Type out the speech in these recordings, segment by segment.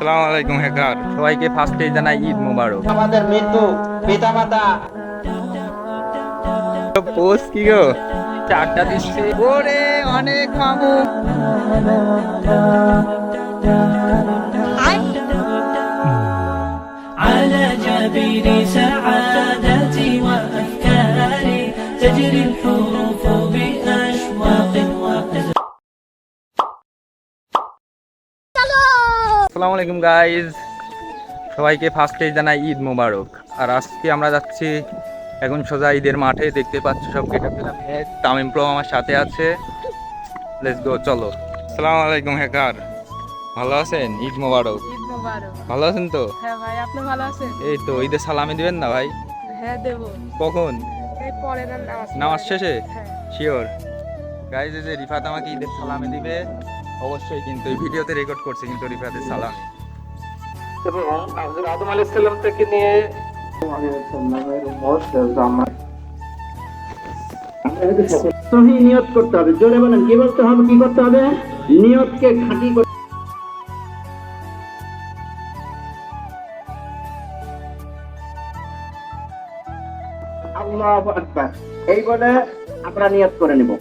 আসসালামু আলাইকুম হ্যাকার সবাইকে ফার্স্টে জানাই ঈদ মোবারক আমাদের মৃত্যু পিতা মাতা পোস্ট কি গো চারটা দিচ্ছে ওরে অনেক মামু على جبين سعادتي وأفكاري تجري الحروف আসসালামু আলাইকুম গাইজ সবাইকে ফার্স্টে জানাই ঈদ মোবারক। আর আজকে আমরা যাচ্ছি এখন সোজা ঈদের মাঠে দেখতে পাচ্ছ সব কেটে ফেলাম তামিম প্রো আমার সাথে আছে। লেটস গো চলো। আসসালামু আলাইকুম হ্যাকার ভালো আছেন? ঈদ মোবারক। ভালো আছেন তো? হ্যাঁ ভাই আপনি ভালো আছেন? এই তো ঈদের সালামি দিবেন না ভাই? হ্যাঁ দেবো। কখন? এই পরে নামাজ নামাজ শেষে? হ্যাঁ। শিওর গাইজ এই যে রিফাত আমাকে ঈদের সালামি দিবে। অবশ্যই কিন্তু এই ভিডিওতে রেকর্ড করছে কিন্তু রিফাতের সালামি। এবং হযরত আদম আলাইহিস সালাম থেকে নিয়ে সহি নিয়ত করতে হবে জোরে বলেন কি বলতে হবে কি করতে হবে? নিয়তকে খাঁটি করতে আল্লাহু আকবার। এই বলে আমরা নিয়ত করে নিব।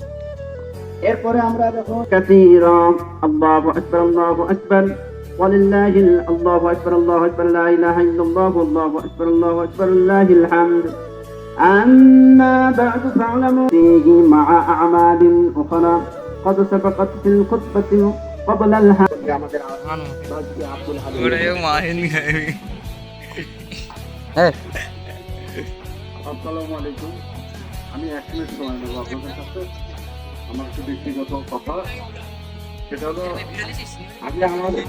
এরপরে আমরা যখন কাসীরা আল্লাহু আকবার আল্লাহু আকবার ولله ال- الله اكبر الله اكبر لا اله الا الله والله اكبر الله اكبر لله الحمد اما بعد فاعلموا فيه مع اعمال اخرى قد سبقت في الخطبه قبل الحمد ওরে মাহিন গাইবি আসসালামু আলাইকুম আমি এক মিনিট সময় নেবো আপনাদের কাছে আমার একটু ব্যক্তিগত কথা। সেটা হলো আগে আমাদের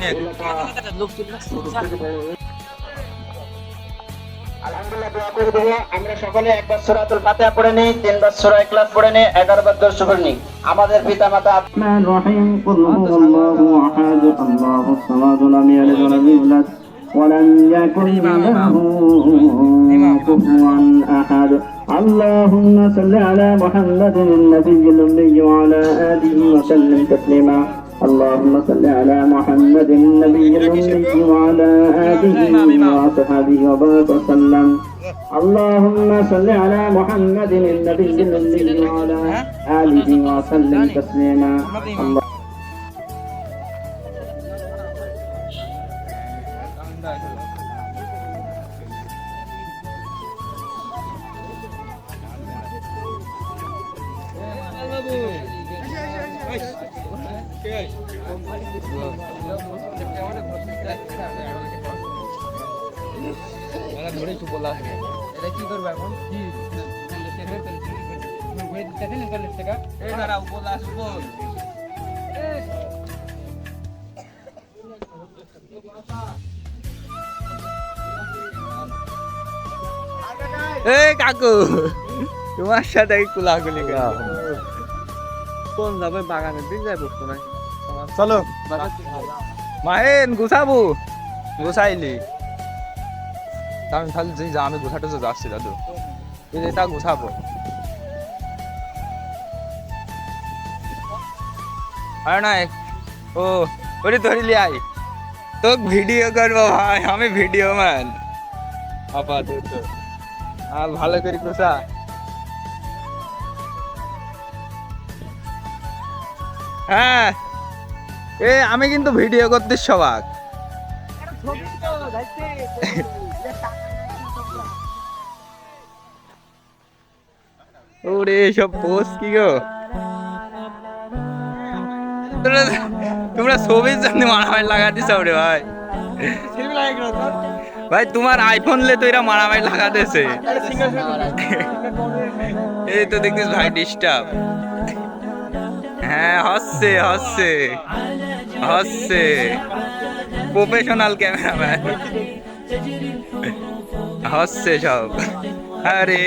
আলহামদুলিল্লাহ আমরা সকলে একবার পড়ে নেই তিনবার পড়ে নেই 11 বার নেই আমাদের পিতামাতা اللهم صل على محمد النبي الأمي وعلى آله وسلم تسليما. اللهم صل على محمد النبي الأمي وعلى آله وصحبه وبارك وسلم. اللهم صل على محمد النبي الأمي وعلى آله وسلم تسليما. বল আসব এই কাকু তোমার সাথে কুলাকুলি কোন যাবে বাগানের দিন যাব তোমার চলো। মাহেন গুছাবো? গুছাইলি? আমি খালি যা আমি গুছাটা যাচ্ছি দাদু। তা গুছাবো। ও, ওরে আই তো ভিডিও করব ভাই, আমি ভিডিও ভালো হ্যাঁ এ, আমি কিন্তু ভিডিও করতে সবাক। ওরে সব পোস্ট কি গো? তোমরা তোমরা ছবির জন্য মারামারি লাগা দিছ রে ভাই। ভাই, তোমার আইফোন লে তো এরা মারামারি লাগা দিয়েছে এই তো দেখছিস ভাই ডিস্টার্ব হ্যাঁ হচ্ছে হচ্ছে হচ্ছে। প্রফেশনাল ক্যামেরাম্যান হচ্ছে সব। আরে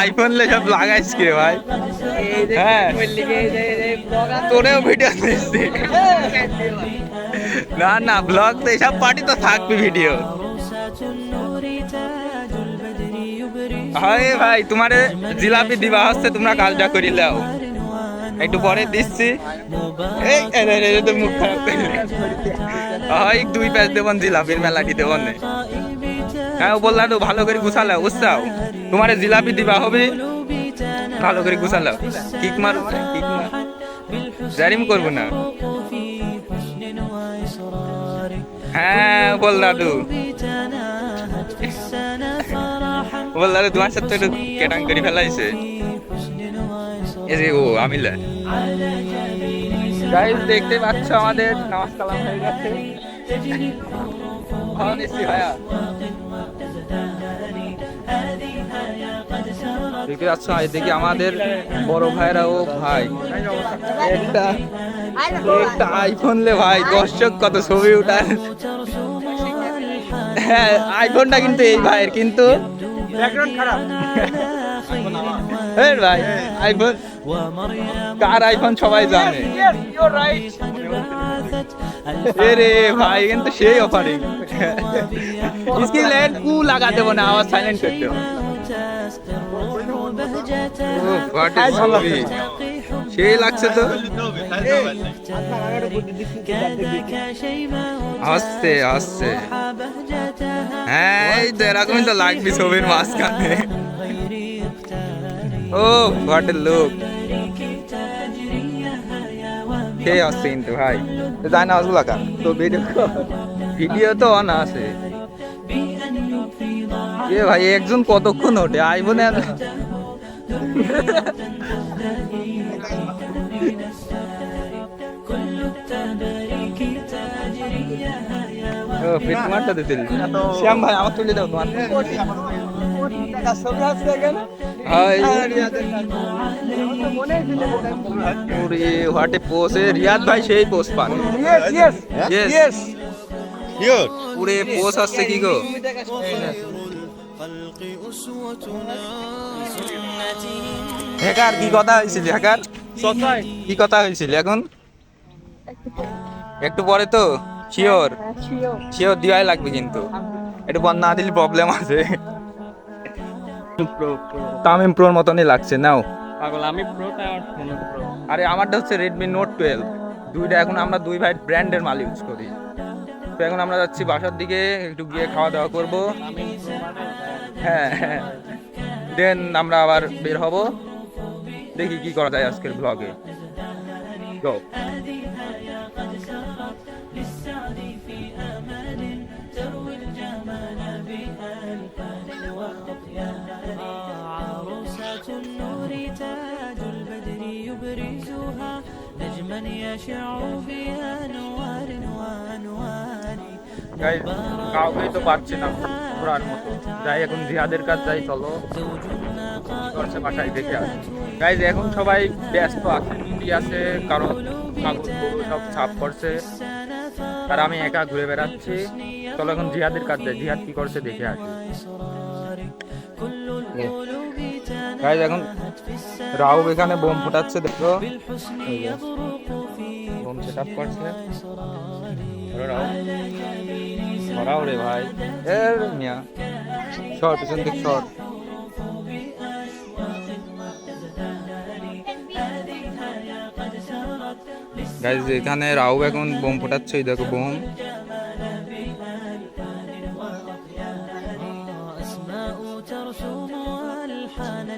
আইফোন লে সব লাগাইস কে ভাই। হ্যাঁ। তোরেও ভিডিও দিচ্ছে না না ব্লগ তো এসব পার্টি তো থাকবে ভিডিও হয় ভাই তোমার জিলাপি দিবা হচ্ছে তোমরা কাজটা করি লাও একটু পরে দিচ্ছি। এই মুখ খারাপ হয় দুই প্যাচ দেবন জিলাপির মেলাটি দেবন। হ্যাঁ বললা তো ভালো করে গুছালা, উৎসাহ। তোমার জিলাপি দিবা, হবে? ভালো করে গুছালা। কিক মার হ্যাঁ, কিক জারিম করব না। হ্যাঁ বল দাদু বল দাদু তোমার সাথে একটু কেটাং করে ফেলাইছে। ও, আমিলা। গাইস দেখতে পাচ্ছ আমাদের নমস্কার হয়ে গেছে। ভালো নিশ্চয় ভাইয়া। দেখতে পাচ্ছ দেখি আমাদের বড় ভাইরা ও ভাই। একটা একটা আইফোন লে ভাই দর্শক কত ছবি উঠায়। হ্যাঁ আইফোনটা কিন্তু এই ভাইয়ের কিন্তু হ্যাঁ ভাই আইফোন কার আইফোন সবাই জানে? রে ভাই কিন্তু সেই অফারিং স্কিল এন্ড কু লাগা দেবো না আওয়াজ সাইলেন্ট করতে হ্যাঁ, সেই লাগছে তো। আসছে আসছে। হ্যাঁ তো এরকমই তো লাগবি ছবির মাঝখানে। ও হোয়াট লোক সে আসছে কিন্তু ভাই। যায় না আসব লাগা তো ভিডিও ভিডিও তো অন আছে। এ ভাই একজন কতক্ষণ ওঠে? আইবো না। তোমারটা দিছিল শ্যাম ভাই আমার তুলে দাও তোমার। হাই। ওরে এ পোজ এ রিয়াদ ভাই সেই পোজ পান। পুরে পোজ আসছে কি গো? হ্যাকার কি কথা হয়েছিল হ্যাকার? কি কথা হয়েছিল এখন? একটু পরে তো শিওর শিওর দিওয়াই লাগবে কিন্তু। একটু বন্ধ না দিলে প্রবলেম আছে। তামিম প্রোর মতনই লাগছে নাও। পাগল আমি প্রো আমার ফোন প্রো আরে আমারটা হচ্ছে রেডমি নোট টুয়েলভ দুইটা এখন আমরা দুই ভাই ব্র্যান্ডের মাল ইউজ করি। তো এখন আমরা যাচ্ছি বাসার দিকে একটু গিয়ে খাওয়া দাওয়া করব হ্যাঁ হ্যাঁ দেন আমরা আবার বের হব দেখি কি করা যায় আজকের ব্লগে গো عروسة النور تاج البدر يبرزها نجما يشع بأنوار وأنوار গাইজ কাউকেই তো পাচ্ছি না ঘোরার মতো। যাই, এখন জিহাদের কাজ, যাই, চলো। কি করছে বাসায় দেখে আসি। গাইজ, এখন সবাই ব্যস্ত আছে ডিউটি আছে, কারণ সব ছাপ করছে আর আমি একা ঘুরে বেড়াচ্ছি। চলো, এখন জিহাদের কাজ যাই। জিহাদ কি করছে, দেখে আসি। গাইজ, এখন রাহুল এখানে বোম ফুটাচ্ছে, দেখো। বোম সেট আপ করছে। সরাও রে ভাই। এর মিয়া। শর্ট পিছন দিক সর। গাইজ এখানে রাউ এখন বোম ফোটাচ্ছে দেখো বোম।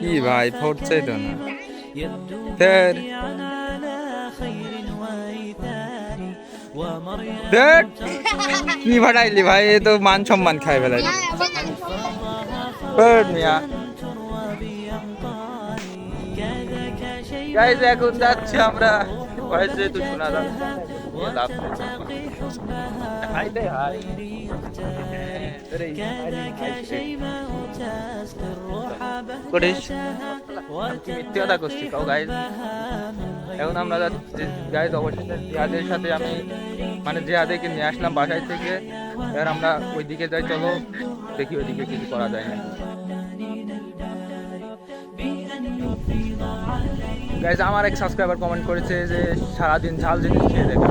কি ভাই ফোটছে তো না। ফের। দেখ। কি ভাড়াইলি ভাই? এ তো মান সম্মান খাই বেলায় মিয়া। গাইজ এখন যাচ্ছি আমরা। ভয়েস যেহেতু শোনা যাচ্ছে। লাভ করছি কাউ গাইজ এখন আমরা গাইজ অবশেষে জিহাদের সাথে আমি মানে জিহাদেরকে নিয়ে আসলাম বাসায় থেকে, এবার আমরা ওই দিকে যাই, চলো দেখি ওইদিকে কিছু করা যায়। না গাইজ আমার এক সাবস্ক্রাইবার কমেন্ট করেছে যে সারাদিন ঝাল জিনিস খেয়ে দেখা।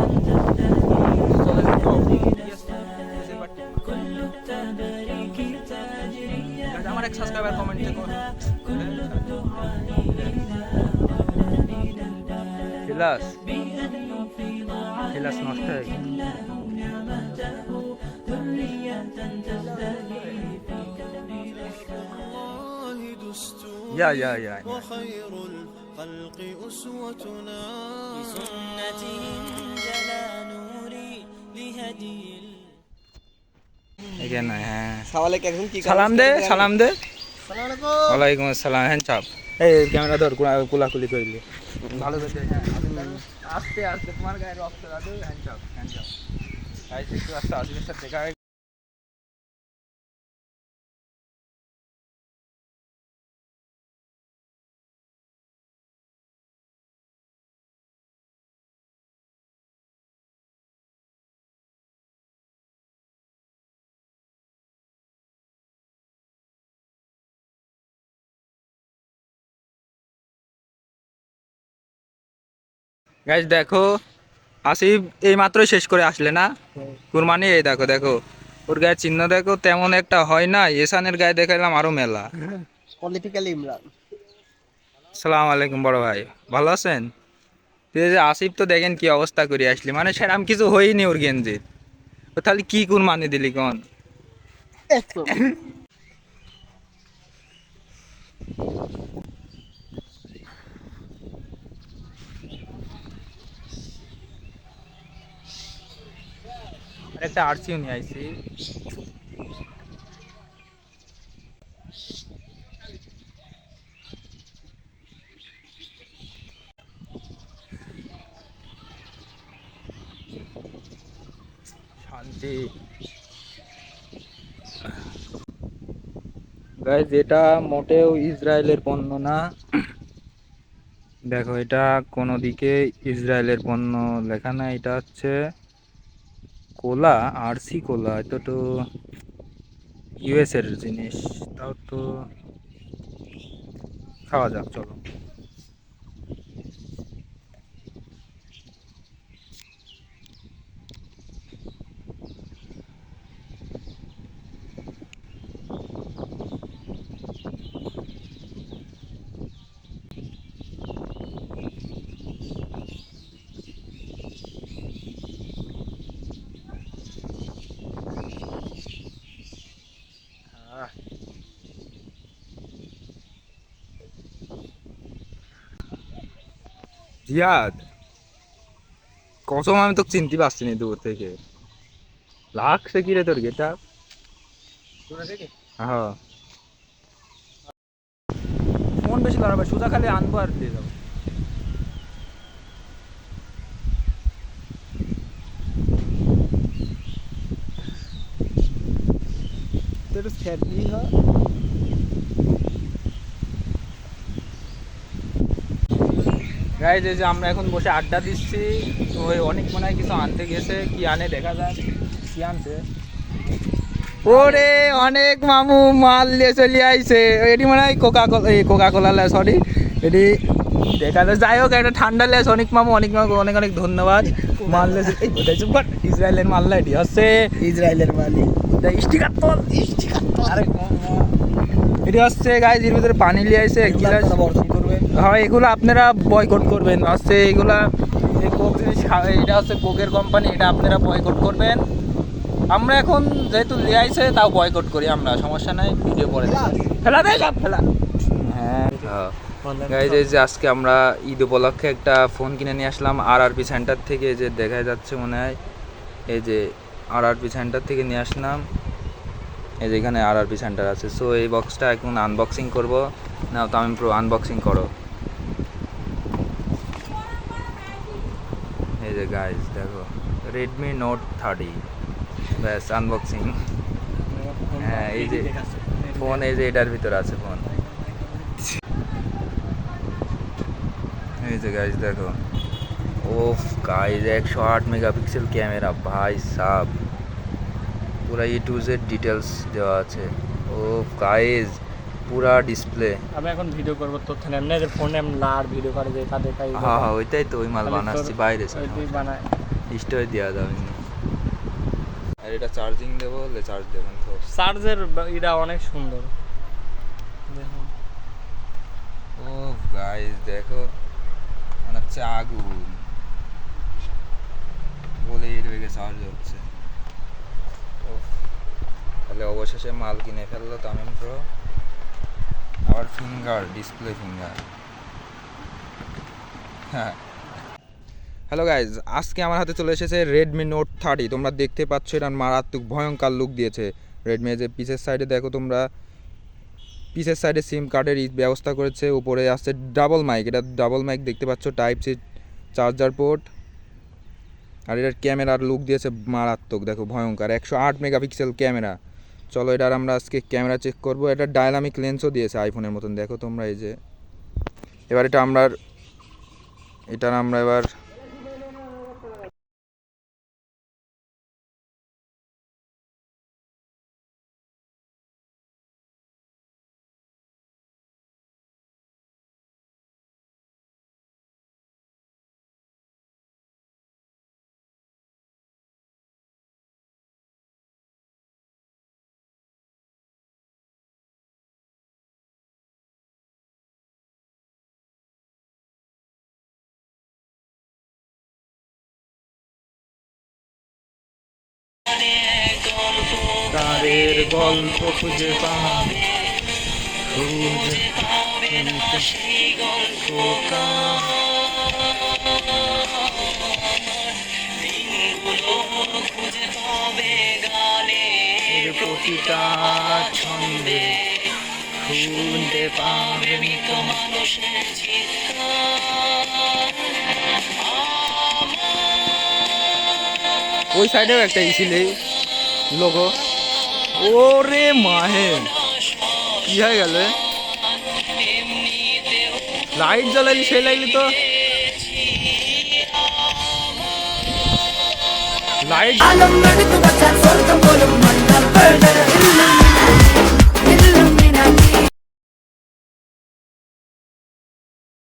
এলাচ এলাচ يا يا يا وخير الخلق أسوتنا بسنتهم جلا نوري لهدي এখানে হ্যাঁ সালাম দে সালাম দে ওয়ালাইকুম আসসালাম হ্যাঁ চাপ এই ক্যামেরা ধর কোলাকুলি করলি। ভালো করে হ্যাঁ। আস্তে আস্তে, তোমার গায়ে রক্ত দাদু হ্যান্ড হ্যান্ড আস্তে আসিফের দেখা গাইস দেখো আসিফ এই মাত্রই শেষ করে আসলে না? কুরবানি এই দেখো দেখো ওর গায়ে চিহ্ন দেখো তেমন একটা হয় না এসানের গায়ে দেখাইলাম আরও মেলা। পলিটিক্যাল ইমরান সালাম আলাইকুম বড় ভাই। ভালো আছেন? তুই যে আসিফ তো দেখেন কি অবস্থা করে আসলি। মানে সেরাম কিছু হয়নি ওর গেঞ্জির ও তাহলে কি কুরবানি দিলি কোন? একটা আরসিও নিয়ে শান্তি। এটা মোটেও ইসরায়েলের পণ্য না। দেখো, এটা কোনো দিকে ইসরায়েলের পণ্য লেখা না এটা হচ্ছে কোলা আর সি কোলা এটা তো ইউএস এর জিনিস তাও তো খাওয়া যাক চলো। জিয়াদ কসম আমি তো চিনতে পারছি না দূর থেকে। লাগছে কি রে তোর গেটা হ্যাঁ। ফোন বেশি লড়াবে সোজা খালি আনব আর দিয়ে যাব। তোর স্যাডলি হয়? গাইজ এই যে আমরা এখন বসে আড্ডা দিচ্ছি। তো ওই অনেক মনে হয় কিছু আনতে গেছে। কি আনে দেখা যাক কি আনছে। ওরে অনেক মামু মাল নিয়ে চলে আইছে। এটি মনে হয় কোকা কোলা এই কোকা কোলা সরি এটি দেখা যায় যাই হোক একটা ঠান্ডা লেস অনেক মামু অনেক মামু অনেক অনেক ধন্যবাদ। মাল লেস এই কোথায় চুপ কর। এটি হচ্ছে ইসরায়েলের মালিক স্টিকার তোল আরে এটি হচ্ছে গাইজ এর ভিতরে পানি লিয়ে আইছে এক গিলাস। হয়, এগুলো আপনারা বয়কট করবেন। হচ্ছে এগুলা কোক জিনিস এটা হচ্ছে কোকের কোম্পানি এটা আপনারা বয়কট করবেন। আমরা এখন যেহেতু লিয়াইছে তাও বয়কট করি আমরা, সমস্যা নাই ভিডিও পরে ফেলা দেয় সব, ফেলা। হ্যাঁ গাইজ এই যে আজকে আমরা ঈদ উপলক্ষে একটা ফোন কিনে নিয়ে আসলাম আর আরপি সেন্টার থেকে যে দেখা যাচ্ছে মনে হয়। এই যে আর আরপি সেন্টার থেকে নিয়ে আসলাম। এই যে এখানে আর আরপি সেন্টার আছে। সো এই বক্সটা এখন আনবক্সিং করব। নাও, তামিম প্রো আনবক্সিং করো। এই যে গাইজ দেখো। রেডমি নোট থার্টি ব্যাস আনবক্সিং হ্যাঁ এই যে ফোন এই যে এটার ভিতরে আছে ফোন এই যে গাইজ দেখো। ওফ গাইজ একশো আট মেগাপিক্সেল ক্যামেরা। ভাই সাব। পুরা ই টু জেড ডিটেলস দেওয়া আছে। ও গাইজ পুরা ডিসপ্লে আমি এখন ভিডিও করব তোর থেকে এমনি যে ফোনে এমনি লার ভিডিও করে যে তাদের কাছে হ্যাঁ হ্যাঁ ওইটাই তো ওই মাল বানাচ্ছি বাইরে ওইটাই বানায় স্টোরে দেওয়া যাবে। আর এটা চার্জিং দেবো বলে চার্জ দেবেন তো। চার্জের এটা অনেক সুন্দর। দেখুন। ও গাইজ দেখো। মনে হচ্ছে আগুন। বলে এর বেগে চার্জ হচ্ছে। তাহলে অবশেষে মাল কিনে ফেলল তামিম প্রো। আবার ফিঙ্গার ডিসপ্লে ফিঙ্গার হ্যাঁ। হ্যালো গাইজ আজকে আমার হাতে চলে এসেছে রেডমি নোট থার্টি তোমরা দেখতে পাচ্ছ এটা মারাত্মক ভয়ঙ্কর লুক দিয়েছে রেডমি যে পিসের সাইডে দেখো তোমরা পিসের সাইডে সিম কার্ডের ব্যবস্থা করেছে, উপরে আসছে ডাবল মাইক এটা ডাবল মাইক দেখতে পাচ্ছ টাইপ সি চার্জার পোর্ট আর এটার ক্যামেরার লুক দিয়েছে মারাত্মক, দেখো ভয়ঙ্কর। একশো আট মেগাপিক্সেল ক্যামেরা চলো এটার আমরা আজকে ক্যামেরা চেক করব। এটা ডায়নামিক লেন্সও দিয়েছে আইফোনের মতন। দেখো তোমরা এই যে, এবার এটা আমরা, এটার আমরা এবার তাদের গল্প খুঁজে ছন্দে। শুনতে পাবে মৃত মানুষের ওই সাইডেও একটা ইছিলে লোগো। ওরে মাহে। কি হয়ে গেল? লাইট জ্বালাইলি সেই লাগলি তো। লাইট